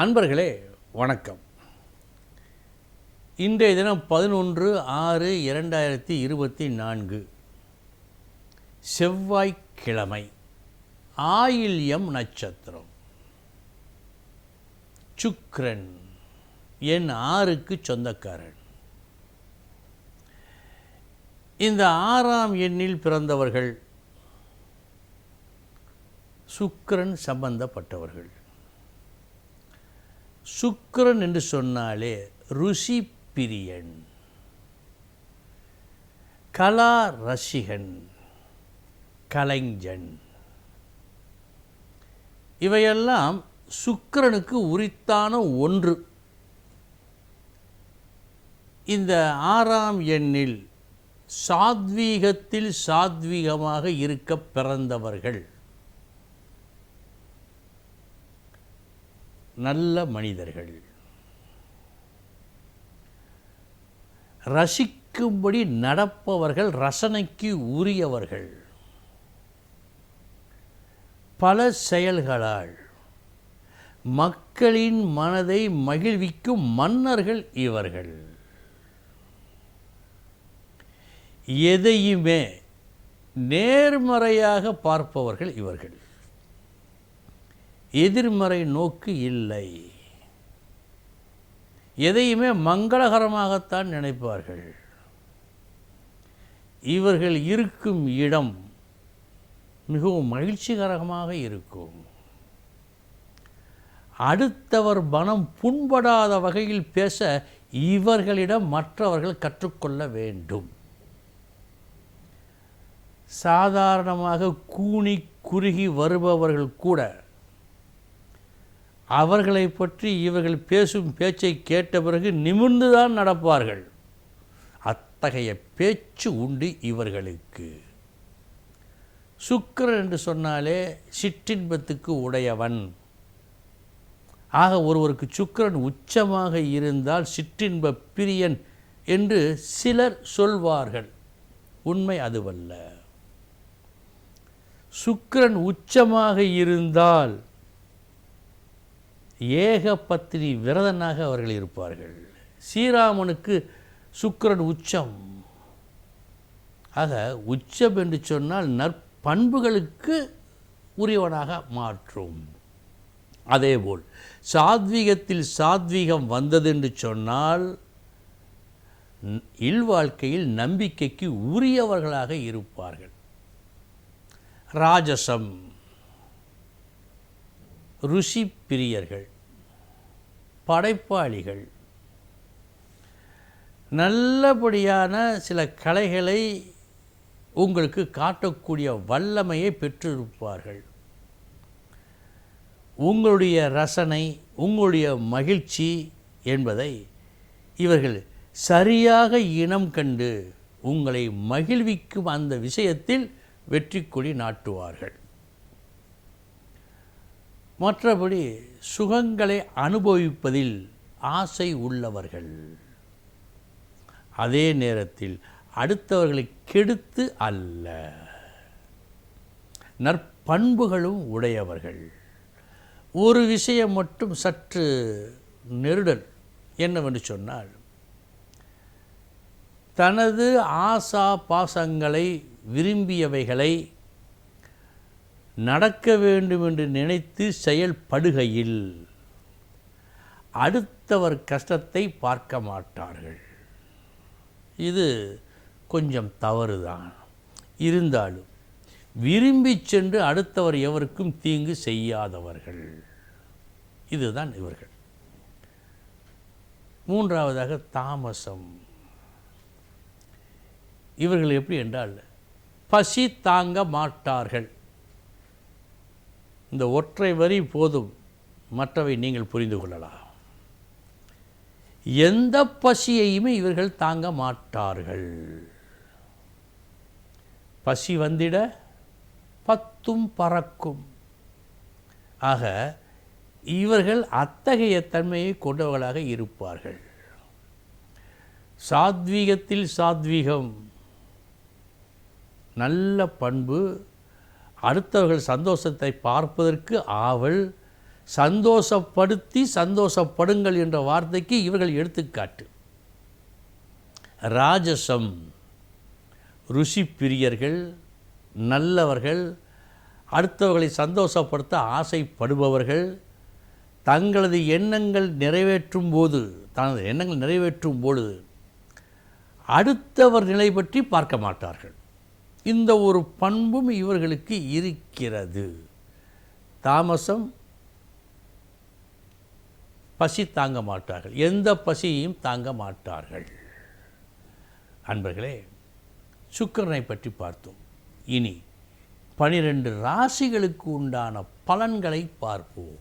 அன்பர்களே வணக்கம். இன்றைய தினம் பதினொன்று ஆறு இரண்டாயிரத்தி இருபத்தி நான்கு. செவ்வாய்க்கிழமை ஆயில்யம் நட்சத்திரம். சுக்ரன் என் ஆறுக்கு சொந்தக்காரன். இந்த ஆறாம் எண்ணில் பிறந்தவர்கள் சுக்ரன் சம்பந்தப்பட்டவர்கள். சுக்கரன் என்று சொன்னாலே ருஷி பிரியன். கலா ரசிகன் கலைஞன். இவையெல்லாம் சுக்கிரனுக்கு உரித்தான ஒன்று. இந்த ஆறாம் எண்ணில் சாத்வீகத்தில் சாத்வீகமாக இருக்க பிறந்தவர்கள். நல்ல மனிதர்கள். ரசிக்கும்படி நடப்பவர்கள் ரசனைக்கு உரியவர்கள். பல செயல்களால் மக்களின் மனதை மகிழ்விக்கும் மன்னர்கள் இவர்கள். எதையுமே நேர்மறையாக பார்ப்பவர்கள் இவர்கள். எதிர்மறை நோக்கு இல்லை. எதையுமே மங்களகரமாகத்தான் நினைப்பார்கள். இவர்கள் இருக்கும் இடம் மிகவும் மகிழ்ச்சிகரமாக இருக்கும். அடுத்தவர் மனம் புண்படாத வகையில் பேச இவர்களிடம் மற்றவர்கள் கற்றுக்கொள்ள வேண்டும். சாதாரணமாக கூனி குறுகி வருபவர்கள் கூட அவர்களை பற்றி இவர்கள் பேசும் பேச்சை கேட்ட பிறகு நிமிர்ந்துதான் நடப்பார்கள். அத்தகைய பேச்சு உண்டு இவர்களுக்கு. சுக்கிரன் என்று சொன்னாலே சிற்றின்பத்துக்கு உடையவன். ஆக ஒருவருக்கு சுக்கிரன் உச்சமாக இருந்தால் சிற்றின்ப பிரியன் என்று சிலர் சொல்வார்கள். உண்மை அதுவல்ல. சுக்கிரன் உச்சமாக இருந்தால் ஏக பத்தினி விரதனாக அவர்கள் இருப்பார்கள். ஸ்ரீராமனுக்கு சுக்கிரன் உச்சம். ஆக உச்சம் என்று சொன்னால் நற்பண்புகளுக்கு உரியவனாக மாற்றும். அதேபோல் சாத்வீகத்தில் சாத்வீகம் வந்ததென்று சொன்னால் இல்வாழ்க்கையில் நம்பிக்கைக்கு உரியவர்களாக இருப்பார்கள். ராஜசம். ருசி பிரியர்கள் படைப்பாளிகள். நல்லபடியான சில கலைகளை உங்களுக்கு காட்டக்கூடிய வல்லமையை பெற்றிருப்பார்கள். உங்களுடைய ரசனை உங்களுடைய மகிழ்ச்சி என்பதை இவர்கள் சரியாக இனம் கண்டு உங்களை மகிழ்விக்கும் அந்த விஷயத்தில் வெற்றி கொடி நாட்டுவார்கள். மற்றபடி சுகங்களை அனுபவிப்பதில் ஆசை உள்ளவர்கள். அதே நேரத்தில் அடுத்தவர்களை கெடுத்து அல்ல. நற்பண்புகளும் உடையவர்கள். ஒரு விஷயம் மட்டும் சற்று நெருடல் என்னவென்று சொன்னால் தனது ஆசா பாசங்களை விரும்பியவைகளை நடக்க வேண்டும் என்று நினைத்து செயல்படுகையில் அடுத்தவர் கஷ்டத்தை பார்க்க மாட்டார்கள். இது கொஞ்சம் தவறுதான். இருந்தாலும் விரும்பி சென்று அடுத்தவர் எவருக்கும் தீங்கு செய்யாதவர்கள். இதுதான் இவர்கள். மூன்றாவதாக தாமசம். இவர்கள் எப்படி என்றால் பசி தாங்க மாட்டார்கள். இந்த ஒற்றை வரி போதும். மற்றவை நீங்கள் புரிந்து கொள்ளலாம். எந்த பசியையுமே இவர்கள் தாங்க மாட்டார்கள். பசி வந்திட பத்தும் பறக்கும். ஆக இவர்கள் அத்தகைய தன்மையை கொண்டவர்களாக இருப்பார்கள். சாத்வீகத்தில் சாத்வீகம். நல்ல பண்பு அடுத்தவர்கள் சந்தோஷத்தை பார்ப்பதற்கு ஆவல் சந்தோஷப்படுத்தி சந்தோஷப்படுங்கள் என்ற வார்த்தைக்கு இவர்கள் எடுத்துக்காட்டு. ராஜசம் ருஷி பிரியர்கள் நல்லவர்கள் அடுத்தவர்களை சந்தோஷப்படுத்த ஆசைப்படுபவர்கள் தங்களது எண்ணங்கள் நிறைவேற்றும் போது தனது எண்ணங்கள் நிறைவேற்றும் பொழுது அடுத்தவர் நிலை பற்றி பார்க்க மாட்டார்கள். இந்த ஒரு பண்பும் இவர்களுக்கு இருக்கிறது. தாமசம் பசி தாங்க மாட்டார்கள். எந்த பசியையும் தாங்க மாட்டார்கள். அன்பர்களே சுக்கரனை பற்றி பார்த்தோம். இனி பனிரெண்டு ராசிகளுக்கு உண்டான பலன்களை பார்ப்போம்.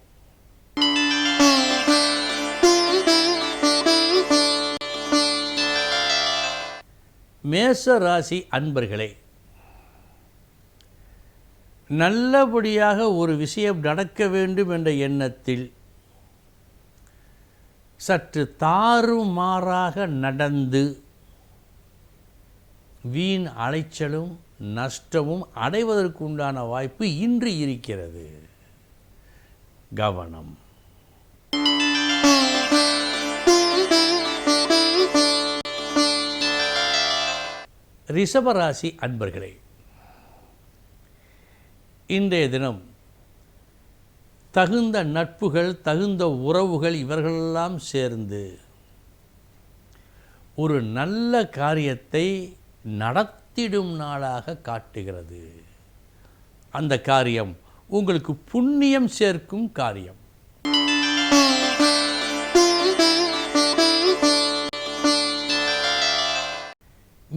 மேச ராசி அன்பர்களே நல்லபடியாக ஒரு விஷயம் நடக்க வேண்டும் என்ற எண்ணத்தில் சற்று தாறுமாறாக நடந்து வீண் அலைச்சலும் நஷ்டமும் அடைவதற்கு உண்டான வாய்ப்பு இன்று இருக்கிறது. கவனம். ரிஷபராசி அன்பர்களே இன்றைய தினம் தகுந்த நட்புகள் தகுந்த உறவுகள் இவர்களெல்லாம் சேர்ந்து ஒரு நல்ல காரியத்தை நடத்திடும் நாளாக காட்டுகிறது. அந்த காரியம் உங்களுக்கு புண்ணியம் சேர்க்கும் காரியம்.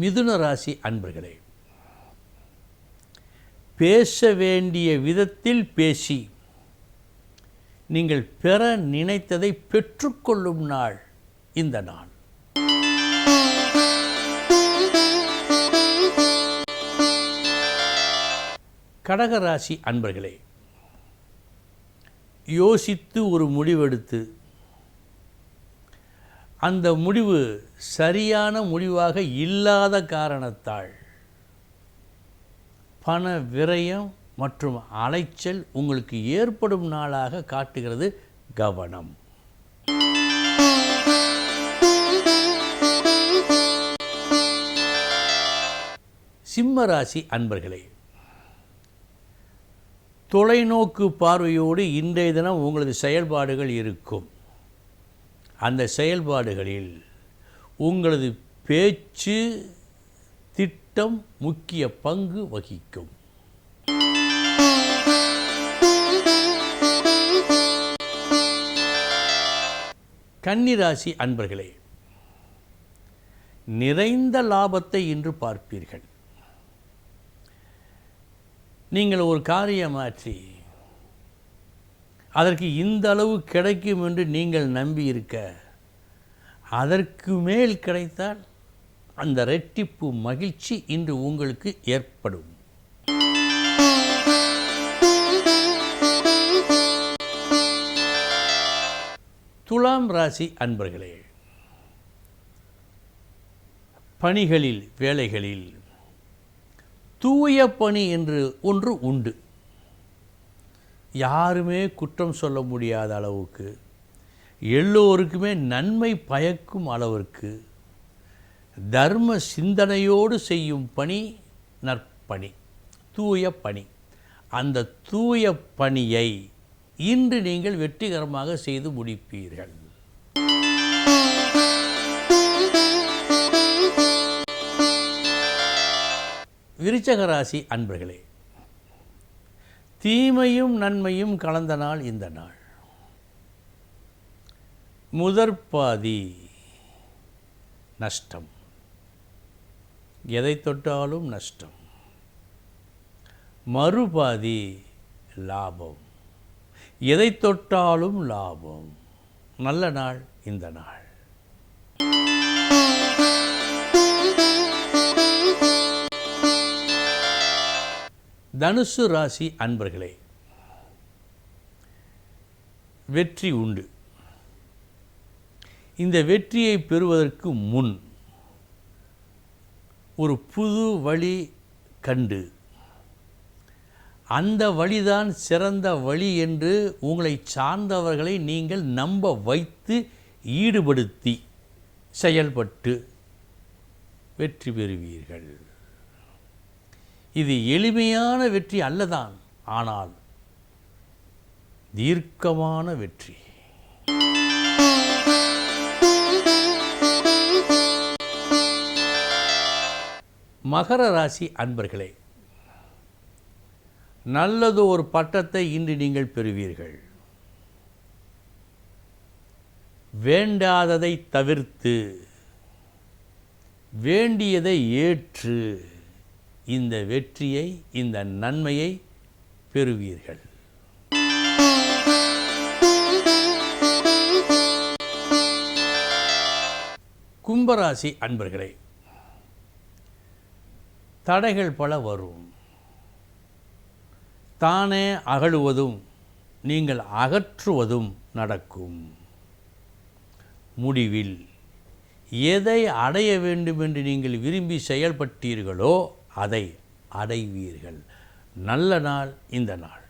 மிதுன ராசி அன்பர்களே பேச வேண்டிய விதத்தில் பேசி நீங்கள் பெற நினைத்ததை பெற்றுக்கொள்ளும் நாள் இந்த நாள். கடகராசி அன்பர்களே யோசித்து ஒரு முடிவெடுத்து அந்த முடிவு சரியான முடிவாக இல்லாத காரணத்தால் பண விரயம் மற்றும் அலைச்சல் உங்களுக்கு ஏற்படும் நாளாக காட்டுகிறது கவனம். சிம்மராசி அன்பர்களே தொலைநோக்கு பார்வையோடு இன்றைய தினம் உங்களது செயல்பாடுகள் இருக்கும். அந்த செயல்பாடுகளில் உங்களது பேச்சு திட்டம் முக்கிய பங்கு வகிக்கும். கன்னிராசி அன்பர்களே நிறைந்த லாபத்தை இன்று பார்ப்பீர்கள். நீங்கள் ஒரு காரியமாற்றி அதற்கு இந்த அளவு கிடைக்கும் என்று நீங்கள் நம்பி இருக்க அதற்கு மேல் கிடைத்தால் அந்த ரெட்டிப்பு மகிழ்ச்சி இன்று உங்களுக்கு ஏற்படும். துலாம் ராசி அன்பர்களே பணிகளில் வேலைகளில் தூய பணி என்று ஒன்று உண்டு. யாருமே குற்றம் சொல்ல முடியாத அளவுக்கு எல்லோருக்குமே நன்மை பயக்கும் அளவிற்கு தர்ம சிந்தனையோடு செய்யும் பணி நற்பணி தூய பணி. அந்த தூய பணியை இன்று நீங்கள் வெற்றிகரமாக செய்து முடிப்பீர்கள். விருச்சகராசி அன்பர்களே தீமையும் நன்மையும் கலந்த நாள் இந்த நாள். முதற்பாதி நஷ்டம். எதை தொட்டாலும் நஷ்டம். மறுபாதி லாபம். எதை தொட்டாலும் லாபம். நல்ல நாள் இந்த நாள். தனுசு ராசி அன்பர்களே வெற்றி உண்டு. இந்த வெற்றியை பெறுவதற்கு முன் ஒரு புது வழி கண்டு. அந்த வழிதான் சிறந்த வழி என்று உங்களை சார்ந்தவர்களை நீங்கள் நம்ப வைத்து ஈடுபடுத்தி செயல்பட்டு வெற்றி பெறுவீர்கள். இது எளிமையான வெற்றி அல்லதான் ஆனால் தீர்க்கமான வெற்றி. மகர ராசி அன்பர்களே நல்லது ஒரு பட்டத்தை இன்று நீங்கள் பெறுவீர்கள். வேண்டாததை தவிர்த்து வேண்டியதை ஏற்று இந்த வெற்றியை இந்த நன்மையை பெறுவீர்கள். கும்பராசி அன்பர்களே தடைகள் பல வரும். தானே அகழுவதும் நீங்கள் அகற்றுவதும் நடக்கும். முடிவில் எதை அடைய வேண்டும் என்று நீங்கள் விரும்பி செயல்பட்டீர்களோ அதை அடைவீர்கள். நல்ல நாள் இந்த நாள்.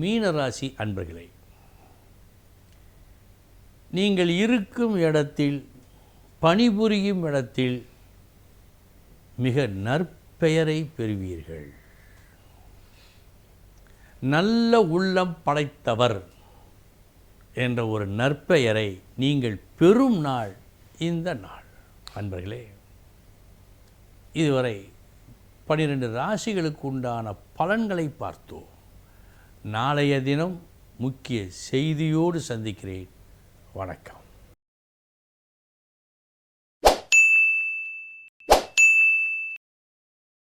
மீனராசி அன்பர்களே நீங்கள் இருக்கும் இடத்தில் பணிபுரியும் இடத்தில் மிக நற்பெயரை பெறுவீர்கள். நல்ல உள்ளம் படைத்தவர் என்ற ஒரு நற்பெயரை நீங்கள் பெறும் நாள் இந்த நாள். அன்பர்களே இதுவரை பனிரெண்டு ராசிகளுக்கு உண்டான பலன்களை பார்த்தோம். நாளைய தினம் முக்கிய செய்தியோடு சந்திக்கிறேன். வணக்கம்.